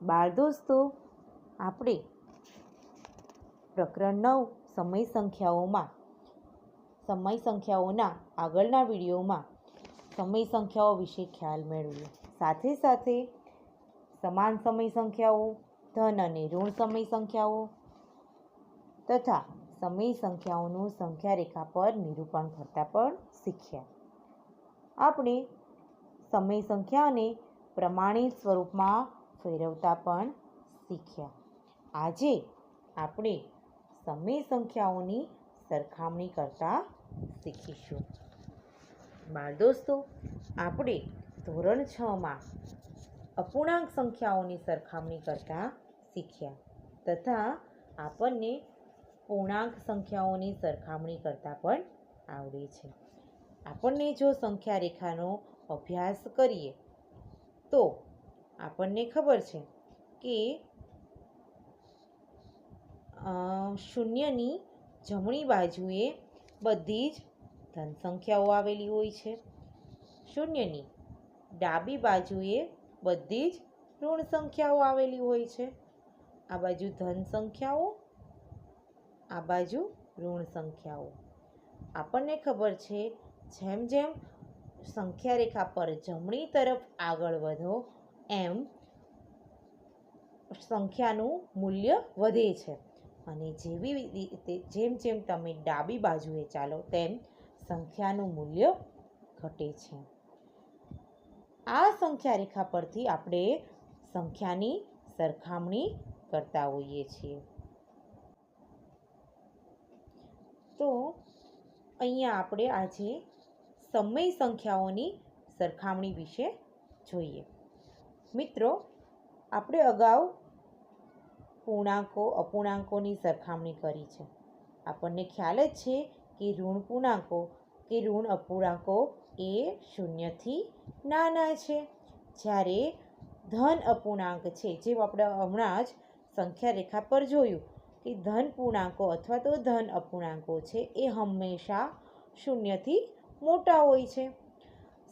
બાળ દોસ્તો, આપણે પ્રકરણ નવ, સમય સંખ્યાઓમાં, સમય સંખ્યાઓના આગળના વિડીયોમાં સમય સંખ્યાઓ વિશે ખ્યાલ મેળવ્યો સાથે સાથે સમાન સમય સંખ્યાઓ, ધન અને ઋણ સમય સંખ્યાઓ તથા સમય સંખ્યાઓનું સંખ્યા રેખા પર નિરૂપણ કરતાં પણ શીખ્યા. આપણે સમય સંખ્યાને પ્રમાણિત સ્વરૂપમાં ફેરવતા પણ શીખ્યા. આજે આપણે સમય સંખ્યાઓની સરખામણી કરતા શીખીશું. બાળ દોસ્તો, આપણે ધોરણ છમાં અપૂર્ણાંક સંખ્યાઓની સરખામણી કરતા શીખ્યા તથા આપણને પૂર્ણાંક સંખ્યાઓની સરખામણી કરતા પણ આવડે છે. આપણને જો સંખ્યા રેખાનો અભ્યાસ કરીએ તો આપણને ખબર છે કે શૂન્યની જમણી બાજુએ બધી જ ધન સંખ્યાઓ આવેલી હોય છે. શૂન્યની ડાબી બાજુએ બધી જ ઋણ સંખ્યાઓ આવેલી હોય છે. આ બાજુ ધન સંખ્યાઓ, આ બાજુ ઋણ સંખ્યાઓ. આપણને ખબર છે, જેમ જેમ સંખ્યા રેખા પર જમણી તરફ આગળ વધો એમ સંખ્યાનું મૂલ્ય વધે છે. અને જેવી રીતે જેમ જેમ તમે ડાબી બાજુએ ચાલો તેમ સંખ્યાનું મૂલ્ય ઘટે છે. આ સંખ્યા રેખા પરથી આપણે સંખ્યાની સરખામણી કરતા હોઈએ છીએ. તો અહીંયા આપણે આજે સમય સંખ્યાઓની સરખામણી વિશે જોઈએ. મિત્રો, આપણે અગાઉ પૂર્ણાંકો, અપૂર્ણાંકોની સરખામણી કરી છે. આપણને ખ્યાલ જ છે કે ઋણ પૂર્ણાંકો કે ઋણ અપૂર્ણાંકો એ શૂન્યથી નાના છે. જ્યારે ધન અપૂર્ણાંક છે, જે આપણે હમણાં જ સંખ્યા રેખા પર જોયું કે ધન પૂર્ણાંકો અથવા તો ધન અપૂર્ણાંકો છે, એ હંમેશા શૂન્યથી મોટા હોય છે.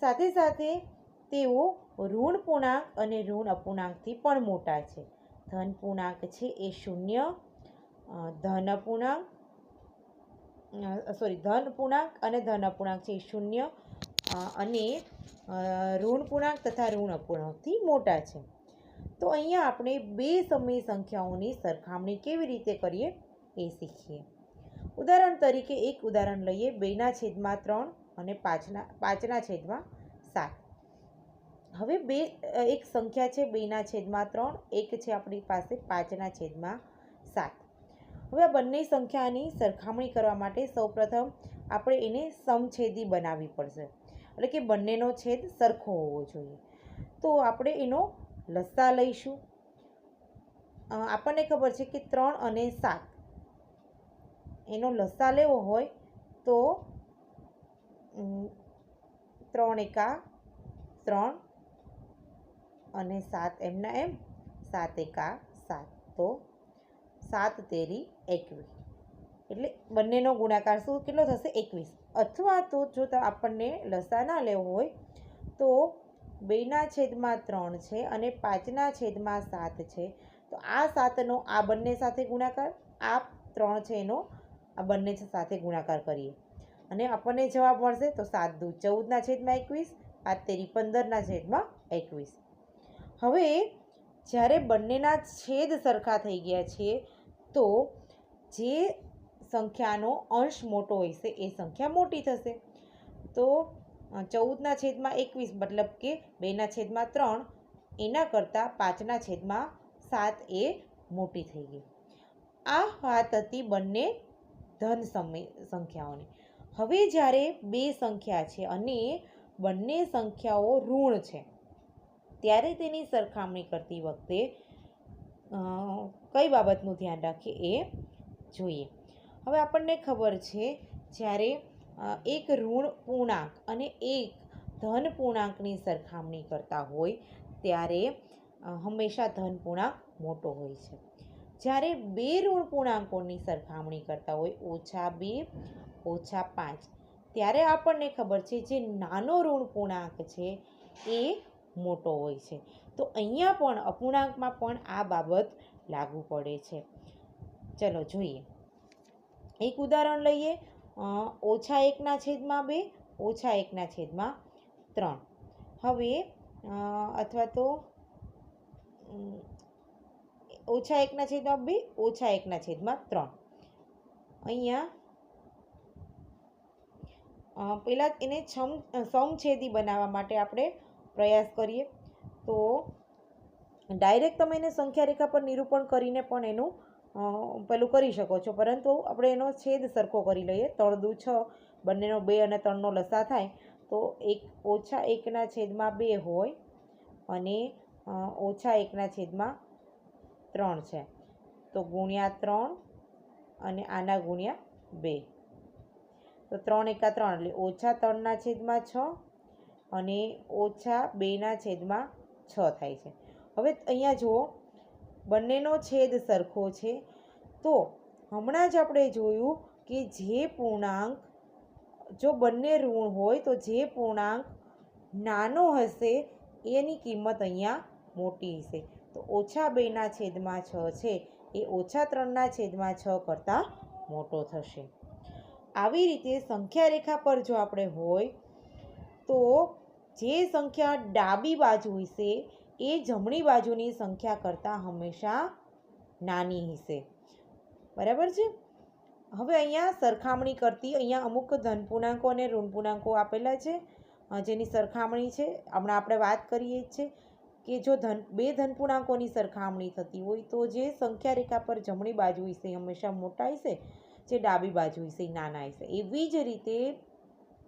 સાથે સાથે તેઓ ઋણ પૂર્ણાંક અને ઋણ અપૂર્ણાંકથી પણ મોટા છે. ધન પૂર્ણાંક છે એ શૂન્ય ધન અપૂર્ણાંક સોરી ધન પૂર્ણાંક અને ધન અપૂર્ણાંક છે એ શૂન્ય અને ઋણ પૂર્ણાંક તથા ઋણ અપૂર્ણાંકથી મોટા છે. તો અહીંયા આપણે બે સમય સંખ્યાઓની સરખામણી કેવી રીતે કરીએ એ શીખીએ. ઉદાહરણ તરીકે એક ઉદાહરણ લઈએ, બેના છેદમાં ત્રણ અને પાંચના પાંચના છેદમાં સાત. હવે બે એક સંખ્યા છે બેના છેદમાં ત્રણ, એક છે આપણી પાસે પાંચના છેદમાં સાત. હવે આ બંને સંખ્યાની સરખામણી કરવા માટે સૌપ્રથમ આપણે એને સમછેદી બનાવવી પડશે. એટલે કે બંનેનો છેદ સરખો હોવો જોઈએ. તો આપણે એનો લસા લઈશું. આપણને ખબર છે કે ત્રણ અને સાત. એનો લસા લેવો હોય તો ત્રણ એકા ત્રણ અને સાત એમના એમ? સાત એકા, સાત તો? સાત તેરી એકવીસ. એટલે બંનેનો ગુણાકાર શું? કેટલો થશે? એકવીસ. અથવા તો જો આપણને લસા ના લેવો હોય, તો બેના છેદમાં ત્રણ છે અને પાંચના છેદમાં સાત છે. તો આ સાતનો, આ બંને સાથે ગુણાકાર, આ ત્રણ છે એનો, આ બંને સાથે ગુણાકાર કરીએ. અને આપણને જવાબ મળશે તો સાત દુ ચૌદના છેદમાં એકવીસ, પાંચ તેરી પંદરના છેદમાં એકવીસ. હવે જ્યારે બંનેના છેદ સરખા થઈ ગયા છે, તો જે સંખ્યાનો અંશ મોટો હશે એ સંખ્યા મોટી થશે. તો ચૌદના છેદમાં એકવીસ મતલબ કે બેના છેદમાં ત્રણ, એના કરતાં પાંચના છેદમાં સાત એ મોટી થઈ ગઈ. આ વાત હતી બંને ધન સંખ્યાઓની. હવે જ્યારે બે સંખ્યા છે અને બંને સંખ્યાઓ ઋણ છે ત્યારે તેની સરખામણી કરતી વખતે કઈ બાબતનું ધ્યાન રાખીએ એ જોઈએ. હવે આપણને ખબર છે, જ્યારે એક ઋણ પૂર્ણાંક અને એક ધન પૂર્ણાંકની સરખામણી કરતા હોય, ત્યારે હંમેશા ધન પૂર્ણાંક મોટો હોય છે. જ્યારે બે ઋણ પૂર્ણાંકોની સરખામણી કરતા હોય, ઓછા બે, ઓછા પાંચ, ત્યારે આપણને ખબર છે, જે નાનો ઋણ પૂર્ણાંક છે, એ મોટો હોય છે. તો અહીંયા પણ અપૂર્ણાંકમાં પણ આ બાબત લાગુ પડે છે. ચલો જોઈએ. એક ઉદાહરણ લઈએ. ઓછા એકના છેદમાં બે, ઓછા એકના છેદમાં ત્રણ. હવે અથવા તો ઓછા એકના છેદમાં બે, ઓછા એકના છેદમાં ત્રણ. અહીંયા પહેલાં એને છમ સમછેદી બનાવવા માટે આપણે પ્રયાસ કરીએ. તો ડાયરેક્ટ તમે એને સંખ્યા રેખા પર નિરૂપણ કરીને પણ એનું પેલું કરી શકો છો. પરંતુ આપણે એનો છેદ સરખો કરી લઈએ. ત્રણ દુ છ, બંનેનો બે અને ત્રણનો લસા થાય. તો એક ઓછા એકના છેદમાં બે હોય અને ઓછા એકના છેદમાં ત્રણ છે. તો ગુણ્યા ત્રણ અને આના ગુણ્યા બે. તો ત્રણ એકા ત્રણ એટલે ઓછા ત્રણના છેદમાં છ અને ઓછા બેના છેદમાં છ થાય છે. હવે અહીંયા જુઓ, બંનેનો છેદ સરખો છે. તો હમણાં જ આપણે જોયું કે જે પૂર્ણાંક, જો બંને ઋણ હોય તો જે પૂર્ણાંક નાનો હશે, એની કિંમત અહીંયા મોટી હશે. તો ઓછા બેના છેદમાં છ છે, એ ઓછા ત્રણના છેદમાં છ કરતાં મોટો થશે. આવી રીતે સંખ્યા રેખા પર જો આપણે હોય, તો જે સંખ્યા ડાબી બાજુ હશે, એ જમણી બાજુની સંખ્યા કરતાં હંમેશા નાની હશે. બરાબર છે? હવે અહીંયા સરખામણી કરતી અહીંયા અમુક ધન પૂર્ણાંકો અને ઋણ આપેલા છે. જેની સરખામણી છે, હમણાં આપણે વાત કરીએ જ છે કે જો ધન, બે ધન પૂર્ણાંકોની સરખામણી થતી હોય તો જે સંખ્યા રેખા પર જમણી બાજુ હશે હંમેશા મોટા હશે, જે ડાબી બાજુ હશે નાના હશે. એવી જ રીતે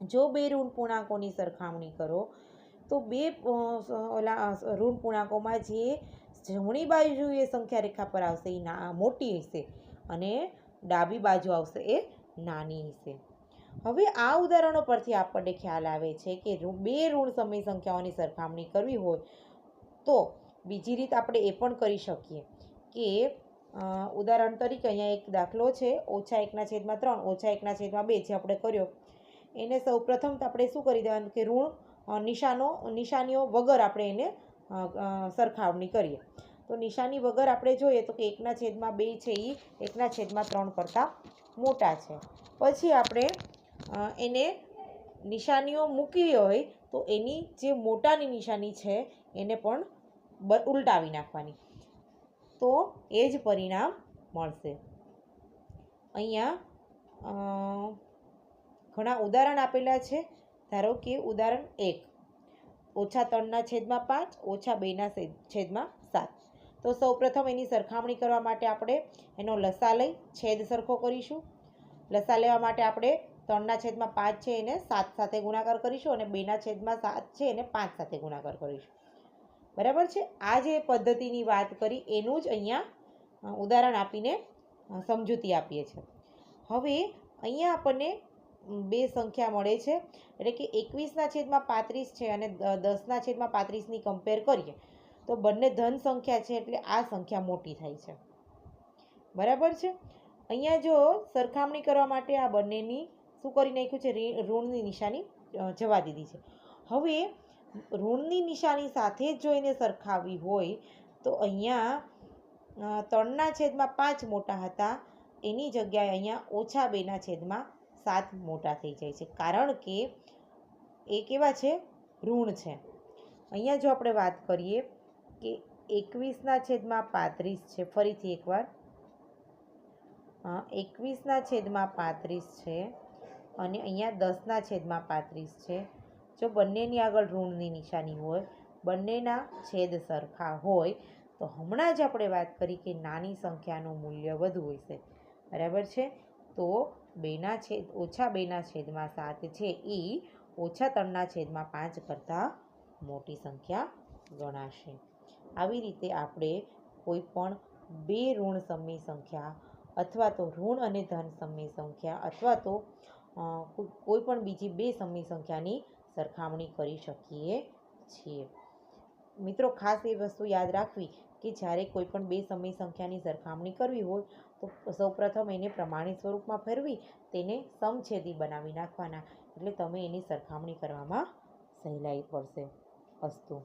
જો બે ઋણ પૂર્ણાંકોની સરખામણી કરો, તો બે ઓલા ઋણ પૂર્ણાંકોમાં જે જમણી બાજુ એ સંખ્યા રેખા પર આવશે, એ ના, મોટી હશે અને ડાબી બાજુ આવશે એ નાની હશે. હવે આ ઉદાહરણો પરથી આપણને ખ્યાલ આવે છે કે બે ઋણ સમય સંખ્યાઓની સરખામણી કરવી હોય, તો બીજી રીત આપણે એ પણ કરી શકીએ કે ઉદાહરણ તરીકે અહીંયા એક દાખલો છે, ઓછા એકના છેદમાં ત્રણ, ઓછા એકના છેદમાં બે જે આપણે કર્યો એને સૌ પ્રથમ તો આપણે શું કરી દેવાનું કે ઋણ નિશાનો નિશાનીઓ વગર આપણે એને અ, કરીએ. તો નિશાની વગર આપણે જોઈએ તો કે એકના છેદમાં બે છે એ એકના છેદમાં ત્રણ કરતાં મોટા છે. પછી આપણે એને નિશાનીઓ મૂકી હોય તો એની જે મોટાની નિશાની છે એને પણ ઉલટાવી નાખવાની. તો એ જ પરિણામ મળશે. અહીંયા ઘણા ઉદાહરણ આપેલા છે. ધારો કે ઉદાહરણ એક. ઓછા ત્રણના છેદમાં પાંચ, ઓછા બેના છેદ- છેદમાં સાત. તો સૌપ્રથમ એની સરખામણી કરવા માટે આપણે એનો લસા લઈ છેદ સરખો કરીશું. લસા લેવા માટે આપણે ત્રણના છેદમાં પાંચ છે એને સાત સાથે ગુણાકાર કરીશું અને બેના છેદમાં સાત છે એને પાંચ સાથે ગુણાકાર કરીશું. બરાબર છે? આ જે પદ્ધતિની વાત કરી એનું જ અહીંયા ઉદાહરણ આપીને સમજૂતી આપીએ છીએ. હવે અહીંયા આપણને બે સંખ્યા મળે છે. એટલે કે એકવીસના છેદમાં પાંત્રીસ છે અને દસના છેદમાં પાંત્રીસની કમ્પેર કરીએ, તો બંને ધન સંખ્યા છે એટલે આ સંખ્યા મોટી થાય છે. બરાબર છે? અહીંયા જો સરખામણી કરવા માટે આ બંનેની શું કરી નાખ્યું છે? ઋણની નિશાની જવા દીધી છે. હવે ઋણની નિશાની સાથે જ જોઈને સરખાવી હોય તો અહીંયા ત્રણના છેદમાં પાંચ મોટા હતા. એની જગ્યાએ અહીંયા ઓછા બેના છેદમાં સાત મોટા થઈ જાય છે. કારણ કે એ કેવા છે, ઋણ છે. અહીંયા જો આપણે વાત કરીએ કે એકવીસના છેદમાં પાંત્રીસ છે, ફરીથી એકવાર. એકવીસના છેદમાં પાંત્રીસ છે અને અહીંયા દસના છેદમાં પાંત્રીસ છે. જો બંનેની આગળ ઋણની નિશાની હોય, બંનેના છેદ સરખા હોય, તો હમણાં જ આપણે વાત કરી કે નાની સંખ્યાનું મૂલ્ય વધુ હોય છે બરાબર છે? તો બેના છેદ, ઓછા બેના છેદમાં સાત છે. એ ઓછા ત્રણના છેદમાં પાંચ કરતાં મોટી સંખ્યા ગણાશે. આવી રીતે આપણે કોઈ પણ બે ઋણ સમય સંખ્યા અથવા તો ઋણ અને ધન સમય સંખ્યા અથવા તો કોઈપણ કોઈ કોઈ પણ બીજી બે સમય સંખ્યાની સરખામણી કરી શકીએ છીએ. મિત્રો, ખાસ એ વસ્તુ યાદ રાખવી કે જ્યારે કોઈ પણ બે સમય સંખ્યાની સરખામણી કરવી હોય તો સૌપ્રથમ એને પ્રમાણિત સ્વરૂપમાં ફેરવી તેને સમછેદી બનાવી નાખવાના. એટલે તમે એની સરખામણી કરવામાં સહેલાઈ પડશે અસ્તુ.